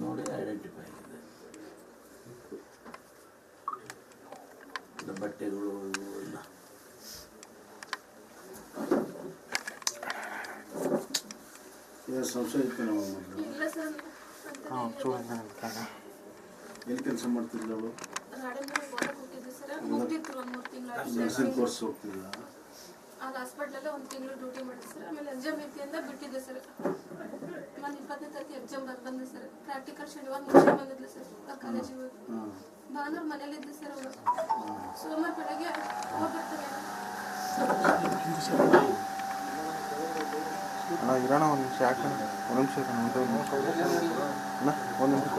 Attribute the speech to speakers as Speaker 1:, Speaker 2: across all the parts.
Speaker 1: ನೋಡಿ ಐಡೆಂಟಿಫೈ ಆಗಿದೆ. ಇದು ಬಟ್ಟೆಗಳು ಇವು ಎಲ್ಲ.
Speaker 2: ಇದು ಸಂಶಯ ಇತ್ತು ನಾವು ಮೊದಲು
Speaker 3: ಇಲ್ಲ ಸರ್
Speaker 4: ಹಾಂ
Speaker 2: ಎಲ್ಲಿ ಕೆಲಸ ಮಾಡ್ತಿದ್ಲು ಅವಳು
Speaker 3: ರಾಡನ್ ಓದಕ್ಕೆ ಹೋಗಿದ್ದೆ ಸರ್. ಮುಗ್ದಿತ್ತು ಒಂದು ಮೂರು ತಿಂಗಳು
Speaker 2: ನರ್ಸಿಂಗ್ ಕೋರ್ಸ್ ಹೋಗ್ತಿದ್ದ
Speaker 3: ಅಲ್ಲಿ ಹಾಸ್ಪಿಟ್ಲಲ್ಲೇ ಒಂದು ತಿಂಗಳು ಡ್ಯೂಟಿ ಮಾಡಿದೆ ಸರ್. ಆಮೇಲೆ ಎಕ್ಸಾಮ್ ಐತಿ ಅಂತ ಬಿಟ್ಟಿದ್ದೆ ಸರ್. ಇಪ್ಪತ್ತನೇ ತಾರೀಕು ಎಕ್ಸಾಮ್ ಬರ್ದು ಬಂದೆ ಸರ್ ಪ್ರಾಕ್ಟಿಕಲ್ ಶನಿವಾರ ಮುಂಚೆ ಸರ್ ಕಾಲೇಜಿಗೆ ಹೋಗಿ
Speaker 2: ಹಾಂ.
Speaker 3: ಮನೇಲಿ ಇದ್ದೆ ಸರ್ ಸೋಮವಾರ ಬೆಳಗ್ಗೆ ಹೋಗ್ಬಿಡ್ತಾರೆ
Speaker 4: ಅಣ್ಣ ಇರೋಣ ಒಂದು ನಿಮಿಷ ಯಾಕೆ? ಒಂದು ನಿಮಿಷ ಒಂದು ಅಣ್ಣ ಒಂದು ನಿಮಿಷ.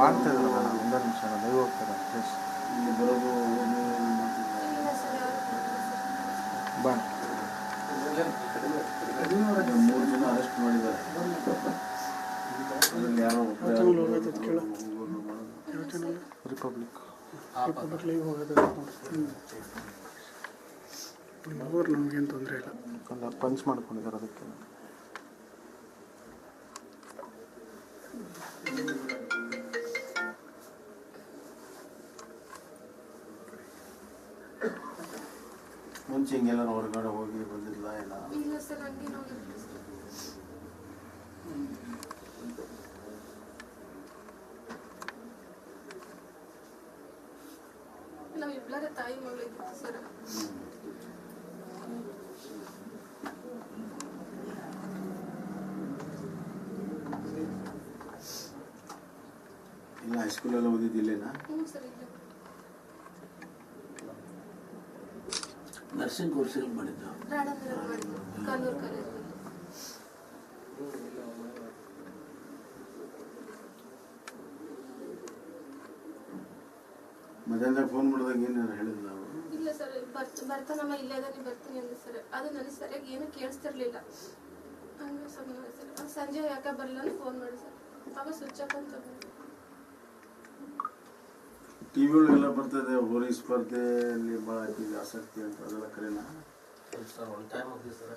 Speaker 4: ಮಾಡ್ತಾ ಇದ್ದಾರೆ ನಿಮಿಷ ಅಣ್ಣ ದಯವು ಹೋಗ್ತಾರೆ ಪ್ಲೀಸ್ ಬಾ
Speaker 2: ಮೂರು ಜನ ಅರೆಸ್ಟ್ ಮಾಡಿದ್ದಾರೆ. ಅದ್ರಲ್ಲಿ ಯಾರೋ ಒಬ್ಬ
Speaker 4: ರಿಪಬ್ಲಿಕ್
Speaker 5: ಹೋಗೋದಕ್ಕೆ ನಮಗೇನು ತೊಂದರೆ ಇಲ್ಲ
Speaker 4: ಪಂಚ್ ಮಾಡ್ಕೊಂಡಿದ್ದಾರೆ ಅದಕ್ಕೆ
Speaker 2: ಮುಂಚೆ ಹಿಂಗೆಲ್ಲ ಹೊರಗಡೆ ಹೋಗಿ ಬಂದಿಲ್ಲ ಇಲ್ಲ
Speaker 3: ಹಂಗೆ ಹೋಗಿದ್ದೆ ಸರ್
Speaker 2: ಇಲ್ಲ ಹೈಸ್ಕೂಲೆಲ್ಲ ಓದಿದ್ದಿಲ್ಲೇನಾ
Speaker 3: ಹ್ಞೂ ಸರ್ ಇಲ್ಲ.
Speaker 1: ನರ್ಸಿಂಗ್ ಕೋರ್ಸ್ ಎಲ್ಲಿ ಮಾಡಿದ್ದು?
Speaker 3: ಕಾನೂರು
Speaker 2: ಮಧ್ಯಾಹ್ನದಾಗ ಫೋನ್ ಮಾಡಿದಾಗ ಏನಾರು ಹೇಳಿದ್ರು ನಾವು
Speaker 3: ಇಲ್ಲ ಸರ್ ಬರ್ತ ಬರ್ತಾನಮ್ಮ ಇಲ್ಲೇ ಅದಾನೆ ಬರ್ತೀನಿ ಅಂದೆ ಸರ್ ಅದು ನನಗೆ ಸರಿಯಾಗಿ ಏನು ಕೇಳಿಸ್ತಿರ್ಲಿಲ್ಲ. ಹಂಗೆ ಸುಮ್ಮನೆ ಸರ್ ಸಂಜೆ ಯಾಕೆ ಬರಲ್ಲ ಅಂತ ಫೋನ್ ಮಾಡಿ ಸರ್ ಅವಾಗ ಸ್ವಿಚ್ ಆಫ್ ಅಂತ ಬಂತು.
Speaker 2: ಟಿ ವಿ ಒಳಗೆಲ್ಲ ಬರ್ತದೆ ಹೋರಿ ಸ್ಪರ್ಧೆಯಲ್ಲಿ ಭಾಳ ಆಕಿಗೆ ಆಸಕ್ತಿ ಅಂತ ಅದೆಲ್ಲ ಕರೆನಾ?
Speaker 6: ಸರ್ ಒನ್ ಟೈಮ್ ಹೋಗಿ ಸರ್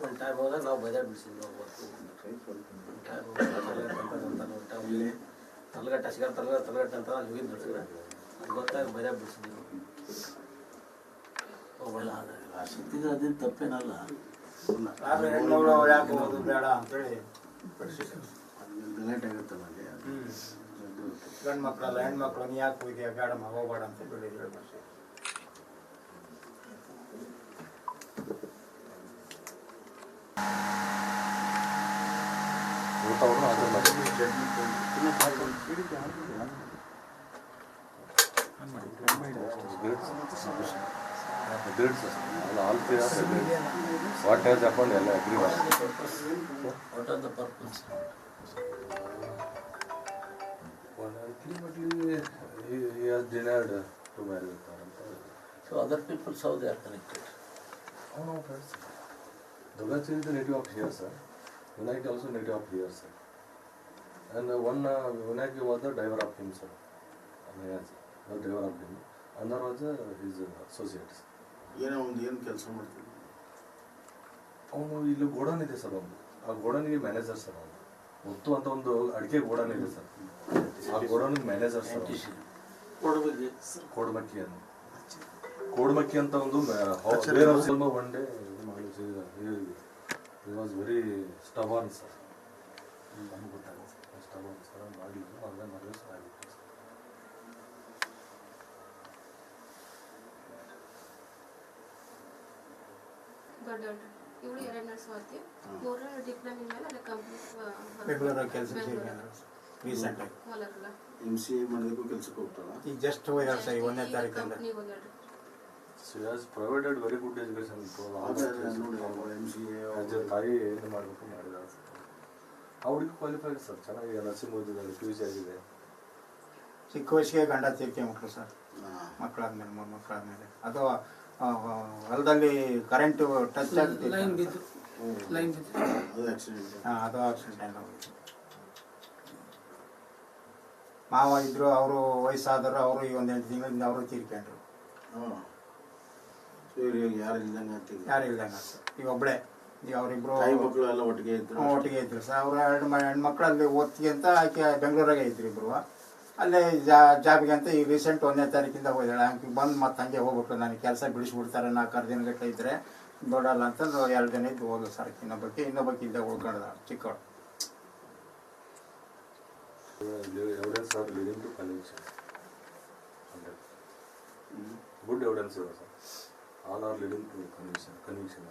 Speaker 6: ಒಂದು ಟೈಮ್ ಹೋದಾಗ ನಾವು ಬಜಾರ್ ಬಿಡಿಸಿದ್ವಿ ನಾವು ಟೈಮ್
Speaker 2: ಇಲ್ಲಿ
Speaker 6: ತಲೆಗಟ್ಟ ಸಿಗಾರ ತಲೆಗಟ್ಟ ತಲಗಟ್ಟ ಅಂತ ಅಲ್ಲಿ ಹೋಗಿದ್ದು ಸರ್ ಗೊತ್ತಾಗ ಬರೆ
Speaker 1: ಬಿಡಿಸಿದ್ರು. ಅದು ಆಸಕ್ತಿಗೆ ಅದೇನು ತಪ್ಪೇನಲ್ಲ
Speaker 7: ಹೆಣ್ಮಗಳು ಯಾಕೆ ಬೇಡ ಅಂತೇಳಿ
Speaker 2: ಗಲಾಟೆ ಆಗುತ್ತಲ್ಲ ಅದು.
Speaker 7: ಗಂಡು ಮಕ್ಕಳಲ್ಲ ಹೆಣ್ಮಕ್ಳು ನೀ ಯಾಕೆ ಹೋಗಿದ್ಯಾ ಬೇಡಮ್ಮ ಹೋಗ್ಬೇಡ ಅಂತ ಹೇಳಿದ್ರು ಅಷ್ಟೇ
Speaker 8: What has happened, everyone?
Speaker 1: What are the purpose?
Speaker 8: Well, ultimately, he, he has denied to marry So
Speaker 1: other people, how they are connected? Oh
Speaker 8: no, friends. Durgachari is the native of here, sir. Vinayak also native of here, sir. And uh, one uh, Vinayak was the driver of him, sir. Amazing. Was uh, his uh, associates.
Speaker 2: ಏನೋ ಒಂದು ಏನು ಕೆಲಸ ಮಾಡ್ತೀವಿ
Speaker 8: ಅವನು ಇಲ್ಲಿ godown ಇದೆ sir ಅವನು ಆ ಗೋಡನ್ಗೆ ಮ್ಯಾನೇಜರ್ ಸರ್ ಅವನು. ಮುತ್ತು ಅಂತ ಒಂದು ಅಡಿಕೆ ಗೋಡನ್ ಇದೆ ಸರ್. ಆ ಗೋಡನ್ಗೆ ಮ್ಯಾನೇಜರ್ ಸರ್ ಕೋಡ್ಮಕ್ಕಿ ಅಂತ. ಕೋಡ್ಮಕ್ಕಿ ಅಂತ ಒಂದು one day was very stubborn sir. ನಮ್ಗೆ ಗೊತ್ತಾಗುತ್ತೆ ಸ್ಟಬಾನ್ ಸರ್ ಮಾಡಿದ್ರು ಅದೇ ಮದುವೆ ಸರ್ ಆಗಿತ್ತು ಸರ್
Speaker 3: ದೊಡ್ಡ ಇವಳು ಎರಡನೇ ಸ್ವಾತಿ. ಮೂರನೇ ಡಿಪ್ಲೊಮಿ ಮೇಲೆ ಅದೇ ಕಂಪ್ನಿ
Speaker 7: ಬೆಂಗಳೂರಲ್ಲಿ ಕೆಲಸ ರೀಸೆಂಟ್
Speaker 2: ಸಿ ಎ ಮಾಡೋದಕ್ಕೂ ಕೆಲಸಕ್ಕೆ ಹೋಗ್ತಾಳ
Speaker 7: ಈಗ ಜಸ್ಟ್ ಹೋಗ್ಯಾರ ಸರ್ ಒಂದನೇ ತಾರೀಕಿಂದ.
Speaker 3: ಹೋಗ್ಯಾಡ್ರಿ
Speaker 8: ಪ್ರೊವೈಡೆಡ್ ವೆರಿ ಗುಡ್ ಎಜುಕೇಶನ್
Speaker 2: ನೋಡಿ ಎಂ ಸಿ ಎ
Speaker 8: ತಾಯಿ ಏನು ಮಾಡಬೇಕು ಮಾಡಿದಾರೆ ಕ್ವಾಲಿಫೈಡ್ ಸರ್ ಚೆನ್ನಾಗಿ ನರ್ಸಿಂಗ್ ಓದಿದ್ದಾರೆ ಪಿ ಯು ಸಿ ಆಗಿದೆ.
Speaker 7: ಚಿಕ್ಕ ವಯಸ್ಸಿಗೆ ಗಂಡ ತೀರ್ಕೆ ಮಕ್ಕಳು ಸರ್. ಮಕ್ಕಳಾದ್ಮೇಲೆ ಮೂರು ಮಕ್ಕಳಾದ್ಮೇಲೆ ಅಥವಾ ಹೊಲದಲ್ಲಿ ಕರೆಂಟ್ ಟಚ್ ಆಗ್ತಿತ್ತು.
Speaker 2: ಅದು ಆಕ್ಸಿಡೆಂಟ್
Speaker 7: ಹಾಂ ಅದು ಆಕ್ಸಿಡೆಂಟ್ ಮಾವ ಇದ್ರು ಅವರು ವಯಸ್ಸಾದರು ಅವರು ಈ ಒಂದು ಎಂಟು ತಿಂಗಳಿಂದ ಅವರು ತೀರ್ಕೊಂಡ್ರು.
Speaker 2: ಸೊ ಇವ್ರಿಗೆ ಯಾರು ಇಲ್ದಂಗೆ ಆಗ್ತಿದೆ
Speaker 7: ಯಾರು ಇಲ್ದಂಗೆ ಸರ್ ಈಗ ಒಬ್ಬಳೇ ಈಗ ಅವರಿಬ್ರು
Speaker 2: ಮಕ್ಕಳು ಎಲ್ಲ ಒಟ್ಟಿಗೆ ಇದ್ರು?
Speaker 7: ಒಟ್ಟಿಗೆ ಇದ್ರು ಸರ್. ಅವ್ರ ಎರಡು ಮ ಹೆಣ್ಮಕ್ಳು ಅಲ್ಲಿ ಓದ್ತಿಗೆ ಅಂತ ಆಕೆ ಬೆಂಗಳೂರಾಗೆ ಇದ್ರು ಇಬ್ರು. ಅಲ್ಲೇ ಜಾ ಜಾಬಿಗೆ ಅಂತ ಈ ರೀಸೆಂಟ್ ಒಂದನೇ ತಾರೀಕಿಂದ ಹೋಗಿದ್ದಾಳೆ. ಹಂಗೆ ಬಂದು ಮತ್ತೆ ಹಂಗೆ ಹೋಗ್ಬಿಟ್ಟು ನನಗೆ ಕೆಲಸ ಬಿಡಿಸ್ಬಿಡ್ತಾರೆ. ನಾಲ್ಕಾರು ದಿನ ಗಟ್ಟಲೆ ಇದ್ದರೆ ದೊಡ್ಡಲ್ಲ ಅಂತಂದು ಎರಡು ದಿನ ಇದ್ದು ಹೋದ್ರು ಸರ್ ಇನ್ನೊಬ್ಬಕ್ಕೆ ಇನ್ನೊಬ್ಬಕ್ಕೆ ಇದ್ದ ಉಳ್ಕೊಂಡ್ದ ಚಿಕ್ಕವಳು.
Speaker 8: Evidence are leading to conviction good evidence ಇದೆ sir. All are leading to conviction conviction.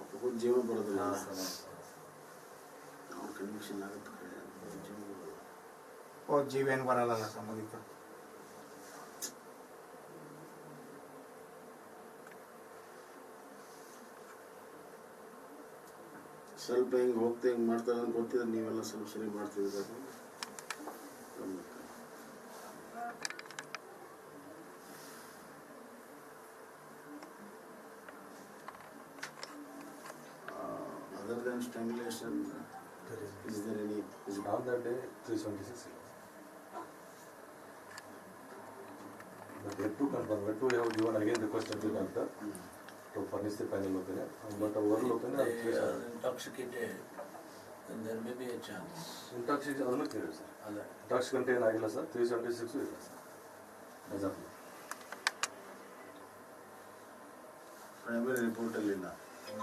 Speaker 2: ಒಬ್ಬೊಬ್ಬರ ಜೀವ ಬರೋದಿಲ್ಲ ಅವ್ರ ಕನ್ವಿಕ್ಷನ್ ಆಗುತ್ತೆ ಕಡೆ ಒಬ್ಬೊಬ್ಬರ ಜೀವ ಬರೋದಿಲ್ಲ.
Speaker 7: ಓ ಜೀವೇನು ಬರಲ್ಲ ಸರ್ ಮುಗೀತು
Speaker 2: ಸ್ವಲ್ಪ ಹಿಂಗೆ ಹೋಗ್ತಾ ಹಿಂಗೆ ಮಾಡ್ತಾರೆ ಅಂತ ಗೊತ್ತಿದ್ರೆ ನೀವೆಲ್ಲ ಸ್ವಲ್ಪ ಸರಿ ಮಾಡ್ತಿದ್ರೆ other than strangulation
Speaker 8: day, 376 But yet to confirm, yet to have given again the question to the doctor to furnish the final opinion, but oral opinion,
Speaker 1: They are intoxicated, then there may be a chance.
Speaker 8: Intoxication ಅದನ್ನು ಕೇಳಿ sir
Speaker 1: ಅಲ್ಲ
Speaker 8: intoxicant ಏನಾಗಿಲ್ಲ sir three seventy six ಇಲ್ಲ sir exactly
Speaker 2: primary ರಿಪೋರ್ಟಲ್ಲಿ ಇಲ್ಲ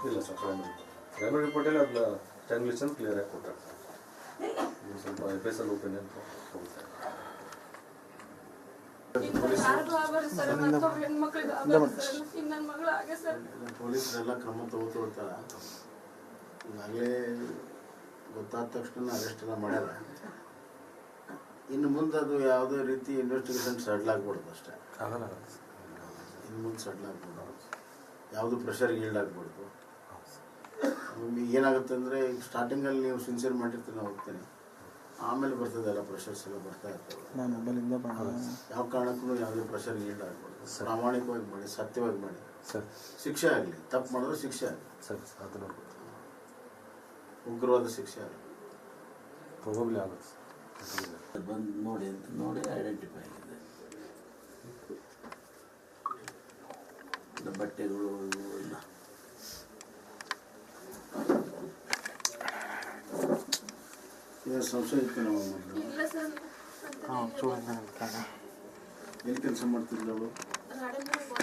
Speaker 8: ಇಲ್ಲ sir primary report primary ರಿಪೋರ್ಟಲ್ಲಿ ಅದನ್ನ ಟೆನ್ ಸ್ಟ್ಯಾಂಗ್ಯುಲೇಷನ್ ಕ್ಲಿಯರ್ ಆಗಿ ಕೊಟ್ಟಾರೆ ಸರ್ ಸ್ವಲ್ಪ
Speaker 3: ಆಗಬಾರ್ದು ಆಗಬಾರ್ದು
Speaker 2: ಪೊಲೀಸರೆಲ್ಲ ಕ್ರಮ ತಗೋತಿರ್ತಾರ ಈಗಾಗಲೇ ಗೊತ್ತಾದ ತಕ್ಷಣ ಅರೆಸ್ಟ್ ಎಲ್ಲ ಮಾಡ್ಯಾರ ಇನ್ನು ಮುಂದೆ ಅದು ಯಾವುದೇ ರೀತಿ ಇನ್ವೆಸ್ಟಿಗೇಷನ್ ಸಡ್ಲ್ ಆಗ್ಬಾರ್ದು ಅಷ್ಟೇ ಇನ್ನು ಮುಂದೆ ಸಡ್ಲ್ ಆಗ್ಬಾರ್ದು ಯಾವುದು ಪ್ರೆಷರ್ಗೆ ಈಲ್ಡ್ ಆಗ್ಬಿಡ್ದು ಒಮ್ಮೆ ಏನಾಗುತ್ತೆ ಅಂದರೆ ಸ್ಟಾರ್ಟಿಂಗಲ್ಲಿ ನೀವು ಸಿನ್ಸಿಯರ್ ಮಾಡಿರ್ತೀನಿ ಹೋಗ್ತೀನಿ. ಆಮೇಲೆ ಬರ್ತದಲ್ಲ ಪ್ರೆಷರ್ಸ್ ಎಲ್ಲ ಬರ್ತಾ ಇರ್ತದೆ
Speaker 4: ನಾನು
Speaker 2: ಯಾವ ಕಾರಣಕ್ಕೂ ಯಾವುದೇ ಪ್ರೆಷರ್ ಈಲ್ಡ್ ಆಗಬಾರ್ದು. ಪ್ರಾಮಾಣಿಕವಾಗಿ ಮಾಡಿ ಸತ್ಯವಾಗಿ ಮಾಡಿ.
Speaker 8: ಸರ್.
Speaker 2: ಶಿಕ್ಷೆ ಆಗಲಿ ತಪ್ಪು ಮಾಡಿದ್ರೆ ಶಿಕ್ಷೆ ಆಗಲಿ.
Speaker 8: ಸರ್ ಅದು ನೋಡ್ಬೋದು.
Speaker 2: ಉಗ್ರವಾದ ಶಿಕ್ಷೆ ಆಗಲಿ.
Speaker 8: ಆಗುತ್ತೆ
Speaker 1: ಬಂದು ನೋಡಿ ಅಂತ ನೋಡಿ ಐಡೆಂಟಿಫೈ ಆಗಿದೆ. ಬಟ್ಟೆಗಳು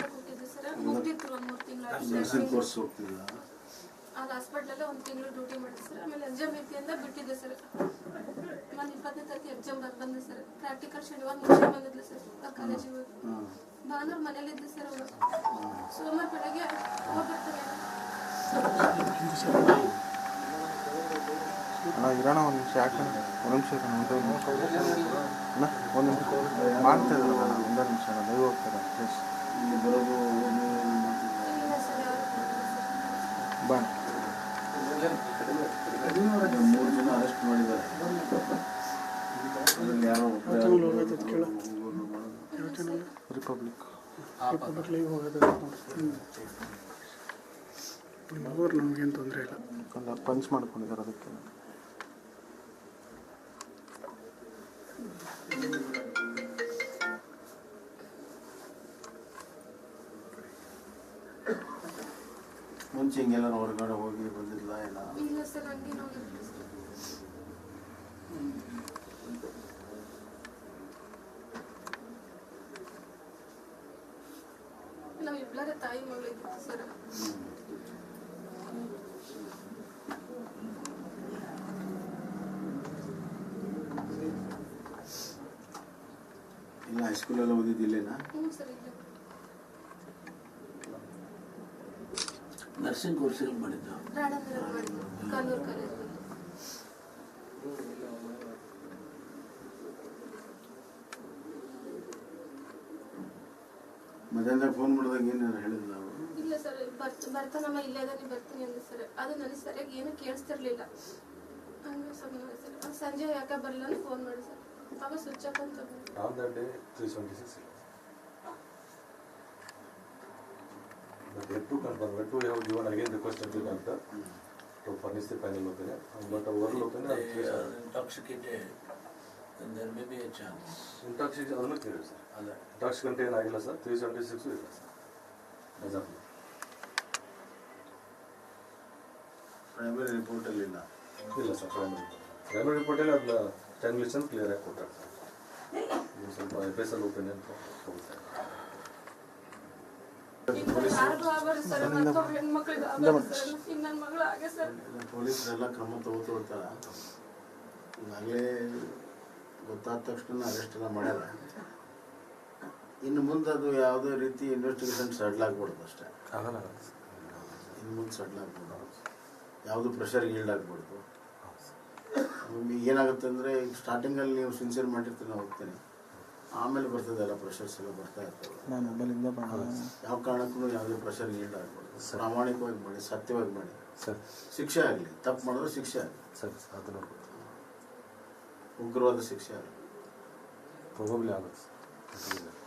Speaker 3: ಹೋಗಿದ್ದೆ ಸರ್ ಮುಗ್ದಿತ್ತು ಒಂದು ಮೂರು ತಿಂಗಳು
Speaker 2: ನರ್ಸಿಂಗ್ ಕೋರ್ಸ್ ಹೋಗ್ತಿದ್ದ
Speaker 3: ಅಲ್ಲಿ ಹಾಸ್ಪಿಟ್ಲಲ್ಲೇ ಒಂದು ತಿಂಗಳು ಡ್ಯೂಟಿ ಮಾಡಿದೆ ಸರ್. ಆಮೇಲೆ ಎಕ್ಸಾಮ್ ಐತಿ ಅಂತ ಬಿಟ್ಟಿದ್ದೆ ಸರ್. ನಾನು ಇಪ್ಪತ್ತನೇ ತಾರೀಕು ಎಕ್ಸಾಮ್ ಬರ್ದು ಬಂದೆ ಸರ್. ಪ್ರಾಕ್ಟಿಕಲ್ ಶನಿವಾರ ಮುಂಚೆ ಬಂದಿದ್ಲು ಸರ್ ಕಾಲೇಜಿಗೆ ಭಾನುವಾರ ಮನೇಲಿದ್ದೆ ಸರ್ ಅವಳು ಸೋಮವಾರ ಬೆಳಗ್ಗೆ ಹೋಗ್ಬಿಡ್ತಾರೆ
Speaker 4: ಅಣ್ಣ ಇರೋಣ ಒಂದು ನಿಮಿಷ ಯಾಕೆ ಒಂದು ನಿಮಿಷ ಒಂದು ಅಣ್ಣ ಒಂದು ನಿಮಿಷ. ಮಾಡ್ತಾ ಇದ್ದಾರೆ ಅಣ್ಣ ಒಂದೇ ನಿಮಿಷ ಅಣ್ಣ ದಯವು ಹೋಗ್ತಾರೆ ಪ್ಲೀಸ್ ಬಾ.
Speaker 2: ಮೂರು ಜನ ಅರೆಸ್ಟ್ ಮಾಡಿದ್ದಾರೆ ಯಾರೋ.
Speaker 4: ರಿಪಬ್ಲಿಕ್.
Speaker 5: ರಿಪಬ್ಲಿಕ್ ಲೈವ್ ಹೋಗೋದು ನಿಮ್ಮ ಮಗುವ್ರು ನಮಗೇನು ತೊಂದರೆ ಇಲ್ಲ.
Speaker 4: ಪಂಚ್ ಮಾಡ್ಕೊಂಡಿದ್ದಾರೆ ಅದಕ್ಕೆ.
Speaker 2: ಮುಂಚೆ ಹಿಂಗೆಲ್ಲ ಹೊರಗಡೆ ಹೋಗಿ ಬಂದಿಲ್ಲ ಏನ
Speaker 3: ಇಲ್ಲ ಸರ್ ಹಂಗೆ ಹೋಗಿದ್ದೆ ಸರ್ ನಾವು ಇಬ್ಬರೇ ತಾಯಿ ಮಗಳಿದ್ದೆ ಸರ್
Speaker 2: ಇಲ್ಲ ಹೈಸ್ಕೂಲೆಲ್ಲ ಓದಿದ್ದಿಲ್ಲೇನಾ
Speaker 3: ಹ್ಞೂ ಸರ್ ಇಲ್ಲ
Speaker 1: ನರ್ಸಿಂಗ್ ಕೋರ್ಸ್ ಮಾಡಿದ್ದು?
Speaker 3: ರಾಡಂಬರಿ ಮಾಡಿದ್ದು
Speaker 2: ಮಧ್ಯಾಹ್ನದಾಗ ಫೋನ್ ಮಾಡಿದಾಗ ಏನಾರು ಹೇಳಿದ್ರು ನಾವು
Speaker 3: ಇಲ್ಲ ಸರ್ ಬರ್ತ ಬರ್ತಾನಮ್ಮ ಇಲ್ಲೇ ಅದಾನೆ ಬರ್ತೀನಿ ಅಂದೆ ಸರ್. ಅದು ನನಗೆ ಸರಿಯಾಗಿ ಏನು ಕೇಳಿಸ್ತಿರ್ಲಿಲ್ಲ. ಹಂಗೆ ಸುಮ್ಮನೆ ಸರ್. ಸಂಜೆ ಯಾಕೆ ಬರಲ್ಲ ಅಂತ ಫೋನ್ ಮಾಡಿ sir.
Speaker 8: Non the day three seventy six ಬೆಟ್ರೂ ಕಂಟ್ರಮ್ ಬೆಟ್ರೂ ಯಾವ ಜೀವ ನನಗೆ ರಿಕೋಷನ್ ಇಲ್ಲ ಅಂತ ಟು ಫರ್ನಿಚರ್
Speaker 1: ಫೈನಲ್
Speaker 8: ಲೋಕೇನ
Speaker 1: ಬಟ್
Speaker 8: ಓರ್ಡ್
Speaker 1: ಓಕೆನ intoxicant there may be chance
Speaker 8: ಇಂಟ್ರಾಕ್ಷಿ ಆದರೂ ಕೇಳಿ ಸರ್.
Speaker 1: ಇಂಟಾಕ್ಷಿ
Speaker 8: ಕಂಟ್ರಿ ಏನಾಗಿಲ್ಲ ಸರ್? ತ್ರೀ ಸವೆಂಟಿ ಸಿಕ್ಸ್ ಇಲ್ಲ ಎಝಮ್
Speaker 2: ಪ್ರೈವರಿ ರಿಪೋರ್ಟಲ್ಲಿ ಇಲ್ಲ
Speaker 8: ಇಲ್ಲ ಸರ್ ಫ್ರೈಮ ಫ್ಯಾಮಿಲಿ ರಿಪೋರ್ಟಲ್ಲಿ ಆಗಲ್ಲ ಟೆನ್ ಮಿಷನ್ ಕ್ಲಿಯರ್ ಆಗಿ ಕೊಟ್ಟಿರ್ತಾರೆ ಇದು ಸ್ವಲ್ಪ ಎಫ್ ಎಸ್ ಎಲ್ ಒಪಿನಿಯನ್ ಹೋಗುತ್ತೆ
Speaker 3: ಈಗ ಯಾರಿಗೂ ಆಗಬಾರ್ದು ಸರ್ ಮತ್ತೊಬ್ಬ ಸರ್ ಈಗ ಮಗಳು ಹಾಗೆ ಸರ್
Speaker 2: ಪೊಲೀಸರೆಲ್ಲ ಕ್ರಮ ತಗೋತಿರ್ತಾರೆ ಈಗಾಗಲೇ ಗೊತ್ತಾದ ತಕ್ಷಣ ಅರೆಸ್ಟ್ ಎಲ್ಲ ಮಾಡ್ಯಾರ. ಇನ್ನು ಮುಂದೆ ಅದು ಯಾವುದೇ ರೀತಿ ಇನ್ವೆಸ್ಟಿಗೇಷನ್ ಸೆಟ್ಲ್ ಆಗ್ಬಾರ್ದು ಅಷ್ಟೇ.
Speaker 8: ಆಗಲ್ಲ.
Speaker 2: ಇನ್ನು ಮುಂದೆ ಸೆಟ್ಲ್ ಆಗ್ಬಿಡ್ದು ಯಾವುದು ಪ್ರೆಷರ್ ಈಲ್ಡ್ ಆಗ್ಬಾರ್ದು. ಏನಾಗುತ್ತೆ ಅಂದರೆ ಈಗ ಸ್ಟಾರ್ಟಿಂಗಲ್ಲಿ ನೀವು ಸಿನ್ಸಿಯರ್ ಮಾಡಿರ್ತೀರಿ ನಾವು ಹೋಗ್ತೀನಿ. ಆಮೇಲೆ ಬರ್ತದಲ್ಲ ಪ್ರೆಷರ್ಸ್ ಎಲ್ಲ ಬರ್ತಾ ಇರ್ತದೆ
Speaker 4: ನಾನು ಮೊಬೈಲಿಂದ
Speaker 2: ಯಾವ ಕಾರಣಕ್ಕೂ ಯಾವುದೇ ಪ್ರೆಷರ್ ಈಲ್ಡ್ ಆಗ್ಬಾರ್ದು. ಪ್ರಾಮಾಣಿಕವಾಗಿ ಮಾಡಿ ಸತ್ಯವಾಗಿ ಮಾಡಿ.
Speaker 8: ಸರ್.
Speaker 2: ಶಿಕ್ಷೆ ಆಗಲಿ ತಪ್ಪು ಮಾಡಿದ್ರೆ ಶಿಕ್ಷೆ ಆಗಲಿ.
Speaker 8: ಸರ್ ಅದು ನೋಡ್ಬೋದು
Speaker 2: ಉಗ್ರವಾದ ಶಿಕ್ಷೆ ಆಗಲಿ.
Speaker 8: ಪ್ರಾಬಬ್ಲಿ ಆಗುತ್ತೆ